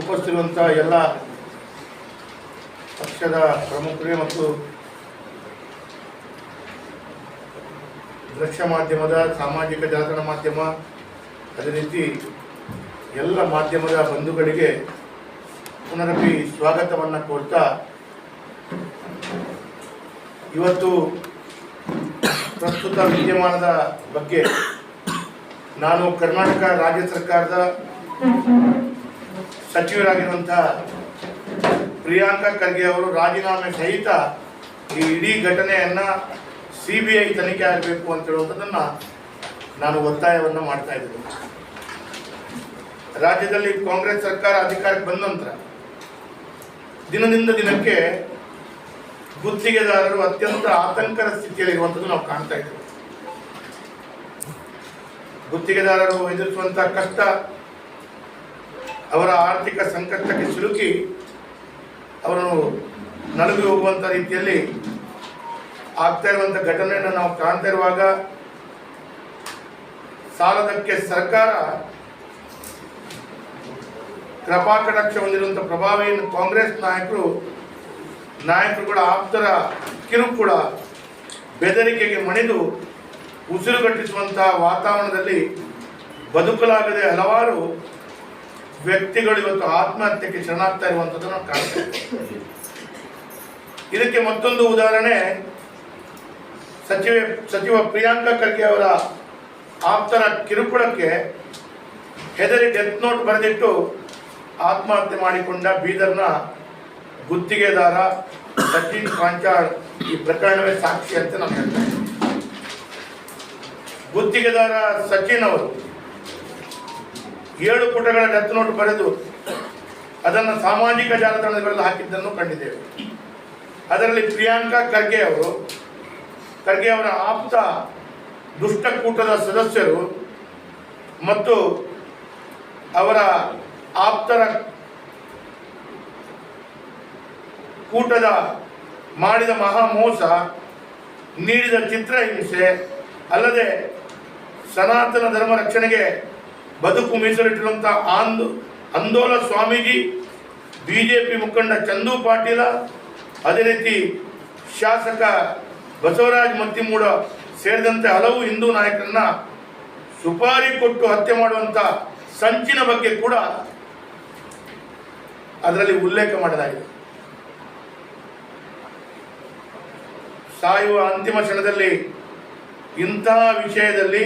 ಉಪಸ್ಥಿರುವಂಥ ಎಲ್ಲ ಪಕ್ಷದ ಪ್ರಮುಖರೇ ಮತ್ತು ದೃಶ್ಯ ಮಾಧ್ಯಮದ, ಸಾಮಾಜಿಕ ಜಾಲತಾಣ ಮಾಧ್ಯಮ, ಅದೇ ರೀತಿ ಎಲ್ಲ ಮಾಧ್ಯಮದ ಬಂಧುಗಳಿಗೆ ಪುನರಪಿ ಸ್ವಾಗತವನ್ನು ಕೋರ್ತಾ ಇವತ್ತು ಪ್ರಸ್ತುತ ವಿದ್ಯಮಾನದ ಬಗ್ಗೆ ನಾನು ಕರ್ನಾಟಕ ರಾಜ್ಯ ಸರ್ಕಾರದ ಸಚಿವರಾಗಿರುವಂಥ ಪ್ರಿಯಾಂಕಾ ಖರ್ಗೆ ಅವರು ರಾಜೀನಾಮೆ ಸಹಿತ ಈ ಇಡೀ ಘಟನೆಯನ್ನು ಸಿ ಬಿ ಐ ತನಿಖೆ ಆಗಬೇಕು ಅಂತ ಹೇಳುವಂಥದ್ದನ್ನು ನಾನು ಒತ್ತಾಯವನ್ನು ಮಾಡ್ತಾ ಇದ್ದೀನಿ. ರಾಜ್ಯದಲ್ಲಿ ಕಾಂಗ್ರೆಸ್ ಸರ್ಕಾರ ಅಧಿಕಾರಕ್ಕೆ ಬಂದ ನಂತರ ದಿನದಿಂದ ದಿನಕ್ಕೆ ಗುತ್ತಿಗೆದಾರರು ಅತ್ಯಂತ ಆತಂಕದ ಸ್ಥಿತಿಯಲ್ಲಿರುವಂಥದ್ದು ನಾವು ಕಾಣ್ತಾ ಇದ್ದೇವೆ. ಗುತ್ತಿಗೆದಾರರು ಎದುರಿಸುವಂತಹ ಕಷ್ಟ ಅವರ ಆರ್ಥಿಕ ಸಂಕಷ್ಟಕ್ಕೆ ಸಿಲುಕಿ ಅವರು ನಲುಗಿ ಹೋಗುವಂಥ ರೀತಿಯಲ್ಲಿ ಆಗ್ತಾ ಇರುವಂಥ ಘಟನೆಯನ್ನು ನಾವು ಕಾಣ್ತಾ ಇರುವಾಗ ಸಾಲದಕ್ಕೆ ಸರ್ಕಾರ ಕೃಪಾಕಟಾಕ್ಷ ಹೊಂದಿರುವಂಥ ಪ್ರಭಾವಿಯನ್ನು ಕಾಂಗ್ರೆಸ್ ನಾಯಕರು ನಾಯಕರುಗಳ ಆಪ್ತರ ಕಿರುಕುಳ ಬೆದರಿಕೆಗೆ ಮಣಿದು ಉಸಿರುಗಟ್ಟಿಸುವಂತಹ ವಾತಾವರಣದಲ್ಲಿ ಬದುಕಲಾಗದೆ ಹಲವಾರು ವ್ಯಕ್ತಿಗಳು ಇವತ್ತು ಆತ್ಮಹತ್ಯೆಗೆ ಶರಣಾಗ್ತಾ ಇರುವಂಥದ್ದನ್ನು ನಾವು ಕಾಣ್ತೇವೆ. ಇದಕ್ಕೆ ಮತ್ತೊಂದು ಉದಾಹರಣೆ, ಸಚಿವ ಸಚಿವ ಪ್ರಿಯಾಂಕ ಖರ್ಗೆ ಅವರ ಆಪ್ತರ ಕಿರುಕುಳಕ್ಕೆ ಹೆದರಿ ಡೆತ್ ನೋಟ್ ಬರೆದಿಟ್ಟು ಆತ್ಮಹತ್ಯೆ ಮಾಡಿಕೊಂಡ ಬೀದರ್ನ ಗುತ್ತಿಗೆದಾರ ಸಚಿನ್ ಪಾಂಚಾಳ್ ಈ ಪ್ರಕರಣವೇ ಸಾಕ್ಷಿ ಅಂತ ನಾನು ಹೇಳ್ತೇನೆ ಗುತ್ತಿಗೆದಾರ ಸಚಿನ್ ಅವರು ಏಳು ಪುಟಗಳ ಡೆತ್ ನೋಟ್ ಬರೆದು ಅದನ್ನು ಸಾಮಾಜಿಕ ಜಾಲತಾಣಗಳಲ್ಲಿ ಹಾಕಿದ್ದನ್ನು ಕಂಡಿದ್ದೇವೆ. ಅದರಲ್ಲಿ ಪ್ರಿಯಾಂಕಾ ಖರ್ಗೆ ಅವರು, ಖರ್ಗೆ ಅವರ ಆಪ್ತ ದುಷ್ಟಕೂಟದ ಸದಸ್ಯರು ಮತ್ತು ಅವರ ಆಪ್ತರ ಕೂಟದ ಮಾಡಿದ ಮಹಾ ಮೋಸ ನೀಡಿದ ಚಿತ್ರಹಿಂಸೆ ಅಲ್ಲದೆ ಸನಾತನ ಧರ್ಮ ರಕ್ಷಣೆಗೆ ಬದುಕು ಮೀಸಲಿಟ್ಟಿರುವಂಥ ಆಂದು ಅಂದೋಲ ಸ್ವಾಮೀಜಿ ಬಿ ಜೆ ಮುಖಂಡ ಚಂದು ಪಾಟೀಲ, ಅದೇ ರೀತಿ ಶಾಸಕ ಬಸವರಾಜ್ ಮತ್ತಿಮೂಡ ಸೇರಿದಂತೆ ಹಲವು ಹಿಂದೂ ನಾಯಕರನ್ನ ಸುಪಾರಿ ಕೊಟ್ಟು ಹತ್ಯೆ ಮಾಡುವಂಥ ಸಂಚಿನ ಬಗ್ಗೆ ಕೂಡ ಅದರಲ್ಲಿ ಉಲ್ಲೇಖ ಮಾಡಲಾಗಿದೆ. ಸಾಯುವ ಅಂತಿಮ ಕ್ಷಣದಲ್ಲಿ ಇಂತಹ ವಿಷಯದಲ್ಲಿ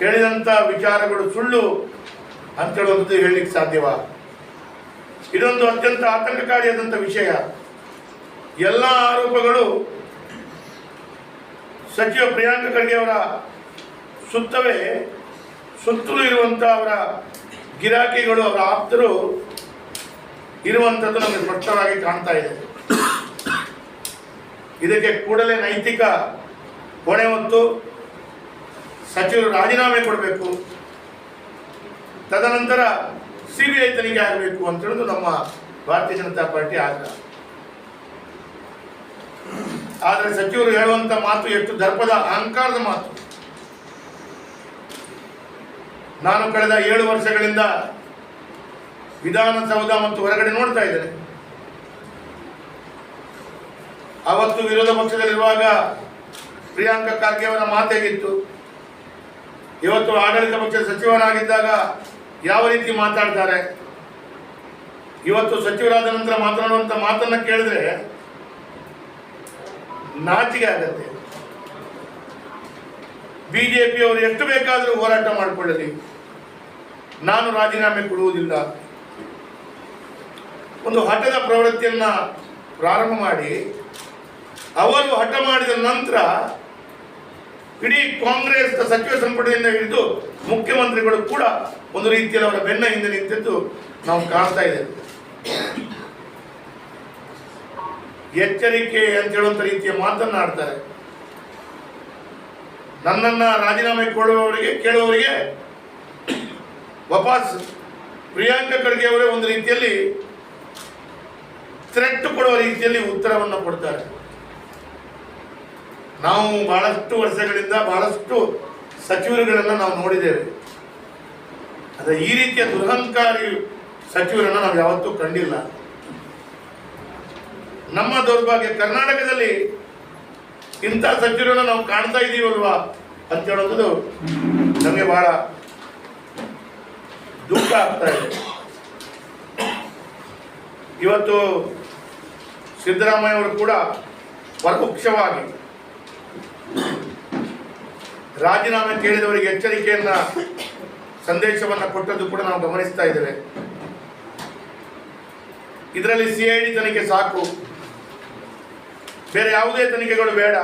ಕೇಳಿದಂಥ ವಿಚಾರಗಳು ಸುಳ್ಳು ಅಂತ ಹೇಳುವಂಥದ್ದು ಹೇಳಲಿಕ್ಕೆ ಸಾಧ್ಯವ? ಇದೊಂದು ಅತ್ಯಂತ ಆತಂಕಕಾರಿಯಾದಂಥ ವಿಷಯ. ಎಲ್ಲ ಆರೋಪಗಳು ಸಚಿವ ಪ್ರಿಯಾಂಕ ಖರ್ಗೆ ಅವರ ಸುತ್ತವೇ ಸುತ್ತಲೂ ಇರುವಂಥ ಅವರ ಗಿರಾಕಿಗಳು, ಅವರ ಆಪ್ತರು ಇರುವಂಥದ್ದು ನಮಗೆ ಸ್ಪಷ್ಟವಾಗಿ ಕಾಣ್ತಾ ಇದೆ. ಇದಕ್ಕೆ ಕೂಡಲೇ ನೈತಿಕ ಹೊಣೆ ಹೊತ್ತು ಸಚಿವರು ರಾಜೀನಾಮೆ ಕೊಡಬೇಕು. ತದನಂತರ ಸಿ ಬಿ ಐ ತನಿಖೆ ಆಗಬೇಕು ಅಂತ ಹೇಳುದು ನಮ್ಮ ಭಾರತೀಯ ಜನತಾ ಪಾರ್ಟಿ ಆಗ್ರಹ. ಆದರೆ ಸಚಿವರು ಹೇಳುವಂತ ಮಾತು ಎಷ್ಟು ದರ್ಪದ ಅಹಂಕಾರದ ಮಾತು. ನಾನು ಕಳೆದ ಏಳು ವರ್ಷಗಳಿಂದ ವಿಧಾನಸೌಧ ಮತ್ತು ಹೊರಗಡೆ ನೋಡ್ತಾ ಇದ್ದೇನೆ. ಅವತ್ತು ವಿರೋಧ ಪಕ್ಷದಲ್ಲಿರುವಾಗ ಪ್ರಿಯಾಂಕಾ ಖರ್ಗೆ ಅವರ ಮಾತೆಗಿತ್ತು ಇವತ್ತು ಆಡಳಿತ ಪಕ್ಷದ ಸಚಿವರಾಗಿದ್ದಾಗ ಯಾವ ರೀತಿ ಮಾತಾಡ್ತಾರೆ? ಇವತ್ತು ಸಚಿವರಾದ ನಂತರ ಮಾತನಾಡುವಂತ ಮಾತನ್ನ ಕೇಳಿದ್ರೆ ನಾಚಿಗೆ ಆಗತ್ತೆ. ಬಿಜೆಪಿಯವರು ಎಷ್ಟು ಬೇಕಾದರೂ ಹೋರಾಟ ಮಾಡಿಕೊಳ್ಳಲಿ. ನಾನು ರಾಜೀನಾಮೆ ಕೊಡುವುದಿಲ್ಲ. ಒಂದು ಹಠದ ಪ್ರವೃತ್ತಿಯನ್ನ ಪ್ರಾರಂಭ ಮಾಡಿ ಅವರು ಹಠ ಮಾಡಿದ ನಂತರ ಇಡೀ ಕಾಂಗ್ರೆಸ್ ಸಚಿವ ಸಂಪುಟದಿಂದ ಹಿಡಿದು ಮುಖ್ಯಮಂತ್ರಿಗಳು ಕೂಡ ಒಂದು ರೀತಿಯಲ್ಲಿ ಅವರ ಬೆನ್ನ ಹಿಂದೆ ನಿಂತಿದ್ದು ನಾವು ಕಾಣ್ತಾ ಇದ್ದೇವೆ. ಎಚ್ಚರಿಕೆ ಅಂತ ಹೇಳುವಂತ ರೀತಿಯ ಮಾತನ್ನಾಡ್ತಾರೆ ನನ್ನನ್ನ ರಾಜೀನಾಮೆ ಕೊಡುವವರಿಗೆ, ಕೇಳುವವರಿಗೆ ವಾಪಸ್ ಪ್ರಿಯಾಂಕಾ ಖರ್ಗೆ ಅವರೇ ಒಂದು ರೀತಿಯಲ್ಲಿ ಥ್ರೆಟ್ ಕೊಡುವ ರೀತಿಯಲ್ಲಿ ಉತ್ತರವನ್ನು ಕೊಡ್ತಾರೆ. ನಾವು ಬಹಳಷ್ಟು ವರ್ಷಗಳಿಂದ ಬಹಳಷ್ಟು ಸಚಿವರುಗಳನ್ನು ನಾವು ನೋಡಿದ್ದೇವೆ. ಆದರೆ ಈ ರೀತಿಯ ದುರಹಂಕಾರಿ ಸಚಿವರನ್ನು ನಾವು ಯಾವತ್ತೂ ಕಂಡಿಲ್ಲ. ನಮ್ಮ ದೌರ್ಭಾಗ್ಯ ಕರ್ನಾಟಕದಲ್ಲಿ ಇಂಥ ಸಚಿವರನ್ನು ನಾವು ಕಾಣ್ತಾ ಇದ್ದೀವಲ್ವಾ ಅಂತ ಹೇಳೋದು ನಮಗೆ ಬಹಳ ದುಃಖ ಆಗ್ತಾ ಇದೆ. ಇವತ್ತು ಸಿದ್ದರಾಮಯ್ಯ ಅವರು ಕೂಡ ಪರೋಕ್ಷವಾಗಿ ರಾಜೀನಾಮೆ ಕೇಳಿದವರಿಗೆ ಎಚ್ಚರಿಕೆಯನ್ನ, ಸಂದೇಶವನ್ನ ಕೊಟ್ಟದ್ದು ಕೂಡ ನಾವು ಗಮನಿಸ್ತಾ ಇದ್ದೇವೆ. ಇದರಲ್ಲಿ ಸಿಐಡಿ ತನಿಖೆ ಸಾಕು. ಬೇರೆ ಯಾವುದೇ ತನಿಖೆಗಳು ಬೇಡ.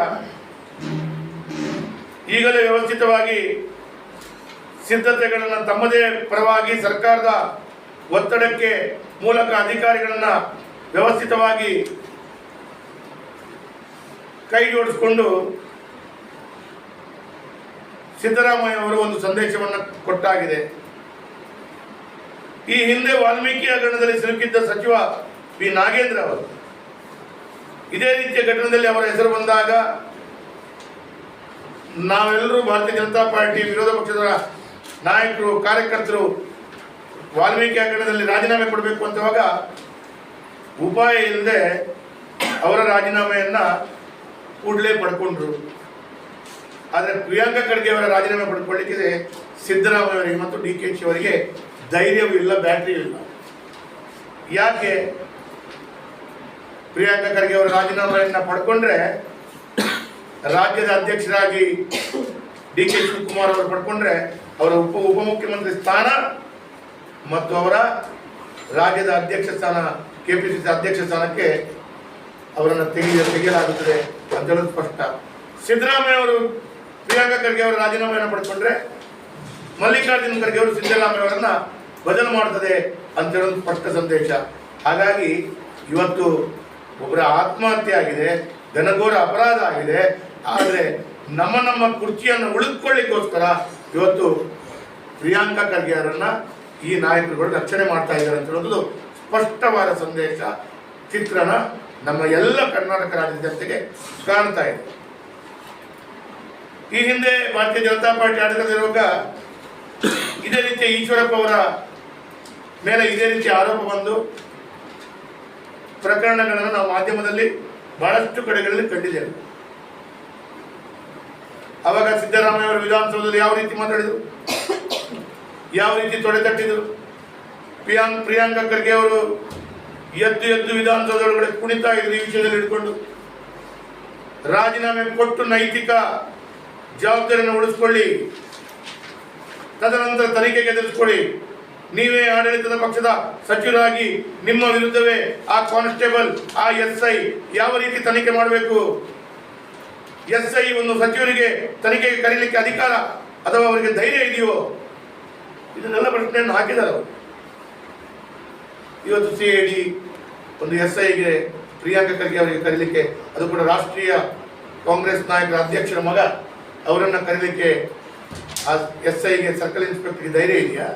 ಈಗಲೇ ವ್ಯವಸ್ಥಿತವಾಗಿ ಸಿದ್ಧತೆಗಳನ್ನು ತಮ್ಮದೇ ಪರವಾಗಿ ಸರ್ಕಾರದ ಒತ್ತಡಕ್ಕೆ ಮೂಲಕ ಅಧಿಕಾರಿಗಳನ್ನ ವ್ಯವಸ್ಥಿತವಾಗಿ ಕೈ ಜೋಡಿಸಿಕೊಂಡು ಸಿದ್ದರಾಮಯ್ಯ ಅವರು ಒಂದು ಸಂದೇಶವನ್ನು ಕೊಟ್ಟಾಗಿದೆ. ಈ ಹಿಂದೆ ವಾಲ್ಮೀಕಿ ಹಗರಣದಲ್ಲಿ ಸಿಲುಕಿದ್ದ ಸಚಿವ ಪಿ ನಾಗೇಂದ್ರ ಅವರು, ಇದೇ ರೀತಿಯ ಘಟನೆಯಲ್ಲಿ ಅವರ ಹೆಸರು ಬಂದಾಗ ನಾವೆಲ್ಲರೂ ಭಾರತೀಯ ಜನತಾ ಪಾರ್ಟಿ ವಿರೋಧ ಪಕ್ಷದ ನಾಯಕರು, ಕಾರ್ಯಕರ್ತರು ವಾಲ್ಮೀಕಿ ಹಗರಣದಲ್ಲಿ ರಾಜೀನಾಮೆ ಕೊಡಬೇಕು ಅಂತವಾಗ ಉಪಾಯ ಇಲ್ಲದೆ ಅವರ ರಾಜೀನಾಮೆಯನ್ನು ಕೂಡಲೇ ಪಡ್ಕೊಂಡ್ರು. ಆದರೆ ಪ್ರಿಯಾಂಕಾ ಖರ್ಗೆ ಅವರ ರಾಜೀನಾಮೆ ಪಡ್ಕೊಳ್ಳಿಕ್ಕೆ ಸಿದ್ದರಾಮಯ್ಯ ಅವರಿಗೆ ಮತ್ತು ಡಿ ಕೆ ಶಿ ಅವರಿಗೆ ಧೈರ್ಯವೂ ಇಲ್ಲ, ಬ್ಯಾಟ್ರಿಯೂ ಇಲ್ಲ. ಯಾಕೆ? ಪ್ರಿಯಾಂಕಾ ಖರ್ಗೆ ಅವರ ರಾಜೀನಾಮೆಯನ್ನ ಪಡ್ಕೊಂಡ್ರೆ ರಾಜ್ಯದ ಅಧ್ಯಕ್ಷರಾಗಿ ಡಿ ಕೆ ಶಿವಕುಮಾರ್ ಅವರು ಪಡ್ಕೊಂಡ್ರೆ ಅವರ ಉಪ, ಉಪಮುಖ್ಯಮಂತ್ರಿ ಸ್ಥಾನ ಮತ್ತು ಅವರ ರಾಜ್ಯದ ಅಧ್ಯಕ್ಷ ಸ್ಥಾನ ಕೆ ಪಿ ಸಿ ಅಧ್ಯಕ್ಷ ಸ್ಥಾನಕ್ಕೆ ಅವರನ್ನು ತೆಗೆಯ, ತೆಗೆಯಲಾಗುತ್ತದೆ ಅಂತ ಸ್ಪಷ್ಟ. ಸಿದ್ದರಾಮಯ್ಯ ಅವರು ಪ್ರಿಯಾಂಕಾ ಖರ್ಗೆ ಅವರ ರಾಜೀನಾಮೆಯನ್ನು ಪಡ್ಕೊಂಡ್ರೆ ಮಲ್ಲಿಕಾರ್ಜುನ ಖರ್ಗೆ ಅವರು ಸಿದ್ದರಾಮಯ್ಯ ಅವರನ್ನ ಬದಲು ಮಾಡ್ತದೆ ಅಂತ ಹೇಳೋದು ಸ್ಪಷ್ಟ ಸಂದೇಶ. ಹಾಗಾಗಿ ಇವತ್ತು ಒಬ್ಬರ ಆತ್ಮಹತ್ಯೆ ಆಗಿದೆ, ಘನಘೋರ ಅಪರಾಧ ಆಗಿದೆ, ಆದರೆ ನಮ್ಮ ನಮ್ಮ ಕುರ್ಚಿಯನ್ನು ಉಳಿದುಕೊಳ್ಳಿಕ್ಕೋಸ್ಕರ ಇವತ್ತು ಪ್ರಿಯಾಂಕಾ ಖರ್ಗೆ ಅವರನ್ನ ಈ ನಾಯಕರುಗಳು ರಕ್ಷಣೆ ಮಾಡ್ತಾ ಇದ್ದಾರೆ ಅಂತ ಹೇಳೋದು ಸ್ಪಷ್ಟವಾದ ಸಂದೇಶ. ಚಿತ್ರಣ ನಮ್ಮ ಎಲ್ಲ ಕರ್ನಾಟಕ ರಾಜ್ಯದ ಜನತೆಗೆ ಕಾಣ್ತಾ ಇದೆ. ಈ ಹಿಂದೆ ಭಾರತೀಯ ಜನತಾ ಪಾರ್ಟಿ ಆಡಳಿತದಲ್ಲಿರುವಾಗ ಇದೇ ರೀತಿ ಈಶ್ವರಪ್ಪ ಅವರ ಮೇಲೆ ಇದೇ ರೀತಿ ಆರೋಪ ಬಂದು ಪ್ರಕರಣಗಳನ್ನು ನಾವು ಮಾಧ್ಯಮದಲ್ಲಿ ಬಹಳಷ್ಟು ಕಡೆಗಳಲ್ಲಿ ಕಂಡಿದ್ದೇವೆ. ಅವಾಗ ಸಿದ್ದರಾಮಯ್ಯ ಅವರು ವಿಧಾನಸೌಧದಲ್ಲಿ ಯಾವ ರೀತಿ ಮಾತಾಡಿದರು? ಯಾವ ರೀತಿ ತೊಡೆ ತಟ್ಟಿದರು? ಪ್ರಿಯಾಂಕ್, ಪ್ರಿಯಾಂಕ ಖರ್ಗೆ ಅವರು ಎದ್ದು ಎದ್ದು ವಿಧಾನಸೌಧ ಒಳಗಡೆ ಕುಣಿತಾ ಇದ್ರು ಈ ವಿಷಯದಲ್ಲಿ ಹಿಡ್ಕೊಂಡು. ರಾಜೀನಾಮೆ ಕೊಟ್ಟು ನೈತಿಕ ಜವಾಬ್ದಾರಿಯನ್ನು ಉಳಿಸ್ಕೊಳ್ಳಿ. ತದನಂತರ ತನಿಖೆಗೆ ತಿಳಿಸ್ಕೊಳ್ಳಿ ನೀವೇ ಆಡಳಿತದ ಪಕ್ಷದ ಸಚಿವರಾಗಿ ನಿಮ್ಮ ವಿರುದ್ಧವೇ ಆ ಕಾನ್ಸ್ಟೇಬಲ್, ಆ ಎಸ್ ಐ ಯಾವ ರೀತಿ ತನಿಖೆ ಮಾಡಬೇಕು? ಎಸ್ ಐ ಒಂದು ಸಚಿವರಿಗೆ ತನಿಖೆಗೆ ಕರೀಲಿಕ್ಕೆ ಅಧಿಕಾರ ಅಥವಾ ಅವರಿಗೆ ಧೈರ್ಯ ಇದೆಯೋ? ಇದನ್ನೆಲ್ಲ ಪ್ರಶ್ನೆಯನ್ನು ಹಾಕಿದ್ದಾರೆ ಇವತ್ತು ಸಿ ಐ ಡಿ ಒಂದು ಎಸ್ ಐಗೆ ಪ್ರಿಯಾಂಕಾ ಖರ್ಗೆ ಅವರಿಗೆ ಕರೀಲಿಕ್ಕೆ ಅದು ಕೂಡ ರಾಷ್ಟ್ರೀಯ ಕಾಂಗ್ರೆಸ್ ನಾಯಕರ ಅಧ್ಯಕ್ಷರ ಮಗ. ಅವರನ್ನು ಕರೀಲಿಕ್ಕೆ ಆ ಎಸ್ ಐಗೆ ಸರ್ಕಲ್ ಇನ್ಸ್ಪೆಕ್ಟರ್ಗೆ ಧೈರ್ಯ ಇದೆಯಾ?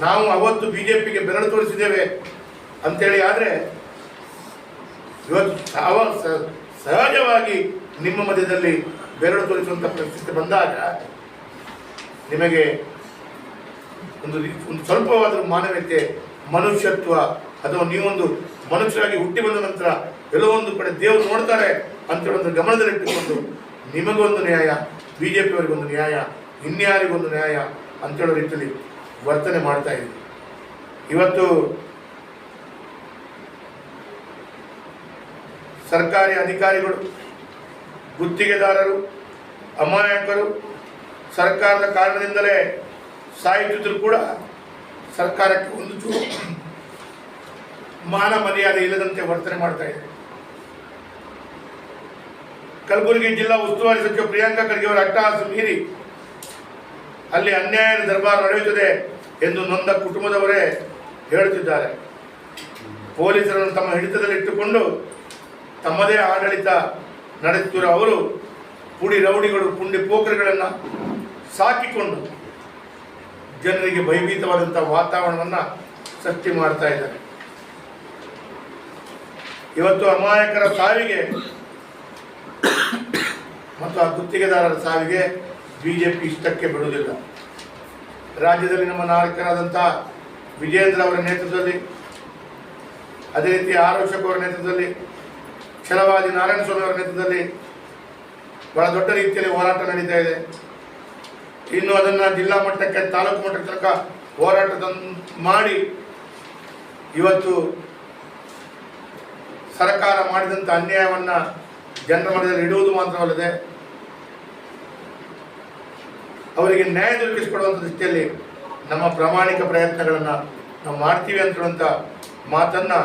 ನಾವು ಅವತ್ತು ಬಿಜೆಪಿಗೆ ಬೆರಳು ತೋರಿಸಿದ್ದೇವೆ ಅಂತೇಳಿ ಆದರೆ ಇವತ್ತು ಸಹಜವಾಗಿ ನಿಮ್ಮ ಮಧ್ಯದಲ್ಲಿ ಬೆರಳು ತೋರಿಸುವಂಥ ಪರಿಸ್ಥಿತಿ ಬಂದಾಗ ನಿಮಗೆ ಒಂದು ಒಂದು ಸ್ವಲ್ಪವಾದರೂ ಮಾನವೀಯತೆ, ಮನುಷ್ಯತ್ವ ಅಥವಾ ನೀವೊಂದು ಮನುಷ್ಯರಾಗಿ ಹುಟ್ಟಿ ಬಂದ ನಂತರ ಎಲ್ಲೋ ಒಂದು ಕಡೆ ದೇವರು ನೋಡ್ತಾರೆ ಅಂತ ಒಂದು ಗಮನದಲ್ಲಿಟ್ಟುಕೊಂಡು ನಿಮಗೊಂದು ನ್ಯಾಯ ಬಿ ಜೆ ಪಿಯವರಿಗೊಂದು ನ್ಯಾಯ, ಇನ್ಯಾರಿಗೊಂದು ನ್ಯಾಯ ಅಂತೇಳೋ ರೀತಿಯಲ್ಲಿ ವರ್ತನೆ ಮಾಡ್ತಾ ಇದ್ದೀವಿ. ಇವತ್ತು ಸರ್ಕಾರಿ ಅಧಿಕಾರಿಗಳು, ಗುತ್ತಿಗೆದಾರರು, ಅಮಾಯಕರು, ಸರ್ಕಾರದ ಕಾರಣದಿಂದಲೇ ಸಾಯುತ್ತಿದ್ದರೂ ಕೂಡ ಸರ್ಕಾರಕ್ಕೆ ಒಂದು ಚೂರು ಮಾನ ಮರ್ಯಾದೆ ಇಲ್ಲದಂತೆ ವರ್ತನೆ ಮಾಡ್ತಾ ಇದೆ ಕಲಬುರಗಿ ಜಿಲ್ಲಾ ಉಸ್ತುವಾರಿ ಸಚಿವ ಪ್ರಿಯಾಂಕ ಖರ್ಗೆ ಅವರ ಅಟ್ಟಹಾಸ ಮೀರಿ ಅಲ್ಲಿ ಅನ್ಯಾಯದ ದರ್ಬಾರ್ ನಡೆಯುತ್ತದೆ ಎಂದು ನೊಂದ ಕುಟುಂಬದವರೇ ಹೇಳುತ್ತಿದ್ದಾರೆ. ಪೊಲೀಸರನ್ನು ತಮ್ಮ ಹಿಡಿತದಲ್ಲಿಟ್ಟುಕೊಂಡು ತಮ್ಮದೇ ಆಡಳಿತ ನಡೆಸುತ್ತಿರುವ ಅವರು ಪುಡಿ ರೌಡಿಗಳು, ಪುಂಡಿ ಪೋಖರಿಗಳನ್ನು ಸಾಕಿಕೊಂಡು ಜನರಿಗೆ ಭಯಭೀತವಾದಂಥ ವಾತಾವರಣವನ್ನು ಸೃಷ್ಟಿ ಮಾಡ್ತಾ ಇವತ್ತು ಅಮಾಯಕರ ಸಾವಿಗೆ ಮತ್ತು ಆ ಗುತ್ತಿಗೆದಾರರ ಸಾವಿಗೆ ಬಿ ಜೆ ಪಿ ಇಷ್ಟಕ್ಕೆ ಬಿಡುವುದಿಲ್ಲ. ರಾಜ್ಯದಲ್ಲಿ ನಮ್ಮ ನಾಯಕರಾದಂಥ ವಿಜೇಂದ್ರ ಅವರ ನೇತೃತ್ವದಲ್ಲಿ, ಅದೇ ರೀತಿ ಆರೋಷಕ್ ಅವರ ನೇತೃತ್ವದಲ್ಲಿ, ಛಲವಾದಿ ನಾರಾಯಣಸ್ವಾಮಿ ಅವರ ನೇತೃತ್ವದಲ್ಲಿ ಬಹಳ ದೊಡ್ಡ ರೀತಿಯಲ್ಲಿ ಹೋರಾಟ ನಡೀತಾ ಇದೆ. ಇನ್ನು ಅದನ್ನು ಜಿಲ್ಲಾ ಮಟ್ಟಕ್ಕೆ, ತಾಲೂಕು ಮಟ್ಟಕ್ಕೆ ತನಕ ಹೋರಾಟ ಮಾಡಿ ಇವತ್ತು ಸರ್ಕಾರ ಮಾಡಿದಂಥ ಅನ್ಯಾಯವನ್ನು ಜನರ ಮನದಲ್ಲಿ ಇಡುವುದು ಮಾತ್ರವಲ್ಲದೆ ಅವರಿಗೆ ನ್ಯಾಯ ದೊರಕಿಸಿಕೊಡುವಂಥ ದೃಷ್ಟಿಯಲ್ಲಿ ನಮ್ಮ ಪ್ರಾಮಾಣಿಕ ಪ್ರಯತ್ನಗಳನ್ನು ನಾವು ಮಾಡ್ತೀವಿ ಅಂತ ಮಾತನ್ನು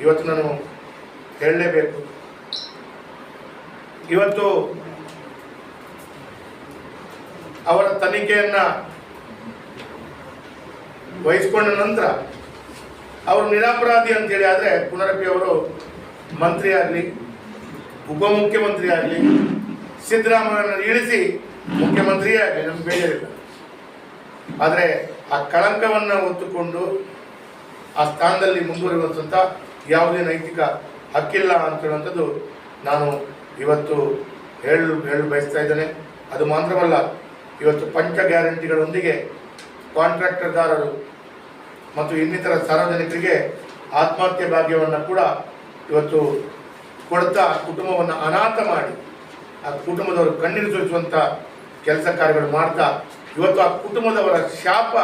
ಇವತ್ತು ನಾನು ಹೇಳಲೇಬೇಕು. ಇವತ್ತು ಅವರ ತನಿಖೆಯನ್ನು ವಹಿಸಿಕೊಂಡ ನಂತರ ಅವರು ನಿರಾಪರಾಧಿ ಅಂತೇಳಿ ಆದರೆ ಪುನರಪಿ ಅವರು ಮಂತ್ರಿ ಆಗಲಿ ಉಪಮುಖ್ಯಮಂತ್ರಿ ಆಗಲಿ ಇಳಿಸಿ ಮುಖ್ಯಮಂತ್ರಿಯೇ ಆಗಲಿ ನಮ್ಗೆ ಬೇಜಾರಿಲ್ಲ ಆದರೆ ಆ ಕಳಂಕವನ್ನು ಹೊತ್ತುಕೊಂಡು ಆ ಸ್ಥಾನದಲ್ಲಿ ಮುಂದುವರಿಯುವಂಥ ಯಾವುದೇ ನೈತಿಕ ಹಕ್ಕಿಲ್ಲ ಅಂತ ಹೇಳುವಂಥದ್ದು ನಾನು ಇವತ್ತು ಹೇಳಲು ಹೇಳಲು ಬಯಸ್ತಾ ಇದ್ದೇನೆ. ಅದು ಮಾತ್ರವಲ್ಲ, ಇವತ್ತು ಪಂಚ ಗ್ಯಾರಂಟಿಗಳೊಂದಿಗೆ ಕಾಂಟ್ರಾಕ್ಟರ್ದಾರರು ಮತ್ತು ಇನ್ನಿತರ ಸಾರ್ವಜನಿಕರಿಗೆ ಆತ್ಮಹತ್ಯೆ ಭಾಗ್ಯವನ್ನು ಕೂಡ ಇವತ್ತು ಕೊಡ್ತಾ ಕುಟುಂಬವನ್ನು ಅನಾಥ ಮಾಡಿ ಆ ಕುಟುಂಬದವರು ಕಣ್ಣೀರು ಸುರಿಸುವಂಥ ಕೆಲಸ ಕಾರ್ಯಗಳು ಮಾಡ್ತಾ ಇವತ್ತು ಆ ಕುಟುಂಬದವರ ಶಾಪ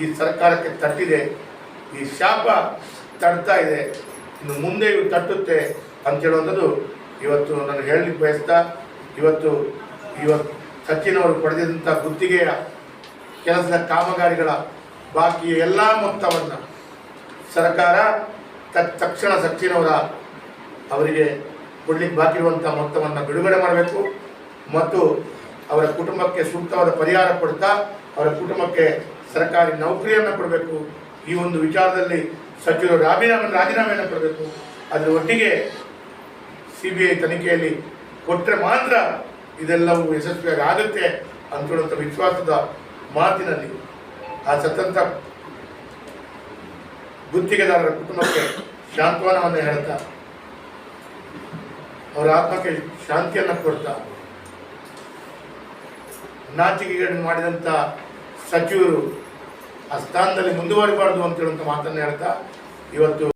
ಈ ಸರ್ಕಾರಕ್ಕೆ ತಟ್ಟಿದೆ. ಈ ಶಾಪ ತಡ್ತಾ ಇದೆ. ಇನ್ನು ಮುಂದೆ ಇವು ತಟ್ಟುತ್ತೆ ಅಂತ ಹೇಳುವಂಥದ್ದು ಇವತ್ತು ನಾನು ಹೇಳಲಿಕ್ಕೆ ಬಯಸ್ತಾ, ಇವತ್ತು ಇವತ್ತು ಸಚಿನ್ ಅವರು ಪಡೆದಿದ್ದಂಥ ಗುತ್ತಿಗೆಯ ಕೆಲಸದ ಕಾಮಗಾರಿಗಳ ಬಾಕಿಯ ಎಲ್ಲ ಮೊತ್ತವನ್ನು ಸರ್ಕಾರ ತಕ್ಷಣ ಸಚಿನವರ ಅವರಿಗೆ ಕೊಡ್ಲಿಕ್ಕೆ ಬಾಕಿ ಇರುವಂಥ ಮೊತ್ತವನ್ನು ಬಿಡುಗಡೆ ಮಾಡಬೇಕು. ಮತ್ತು ಅವರ ಕುಟುಂಬಕ್ಕೆ ಸೂಕ್ತವಾದ ಪರಿಹಾರ ಕೊಡ್ತಾ ಅವರ ಕುಟುಂಬಕ್ಕೆ ಸರ್ಕಾರಿ ನೌಕರಿಯನ್ನು ಕೊಡಬೇಕು. ಈ ಒಂದು ವಿಚಾರದಲ್ಲಿ ಸಚಿವರು ರಾಜೀನಾಮೆ, ರಾಜೀನಾಮೆಯನ್ನು ಕೊಡಬೇಕು. ಅದರ ಒಟ್ಟಿಗೆ ಸಿ ಬಿ ಐ ತನಿಖೆಯಲ್ಲಿ ಕೊಟ್ಟರೆ ಮಾತ್ರ ಇದೆಲ್ಲವೂ ಯಶಸ್ವಿಯಾಗಿ ಆಗುತ್ತೆ ಅಂತ ವಿಶ್ವಾಸದ ಮಾತಿನಲ್ಲಿ ಆ ಸತಂತ ಗುತ್ತಿಗೆದಾರರ ಕುಟುಂಬಕ್ಕೆ ಶಾಂತ್ವನವನ್ನು ಹೇಳ್ತಾ, ಅವರ ಆತ್ಮಕ್ಕೆ ಶಾಂತಿಯನ್ನು ಕೊಡ್ತಾ ನಾಚಿಕೆಗಳನ್ನು ಮಾಡಿದಂಥ ಸಚಿವರು ಆ ಸ್ಥಾನದಲ್ಲಿ ಮುಂದುವರಿಬಾರ್ದು ಅಂತ ಹೇಳುವಂಥ ಮಾತನ್ನು ಹೇಳ್ತಾ ಇವತ್ತು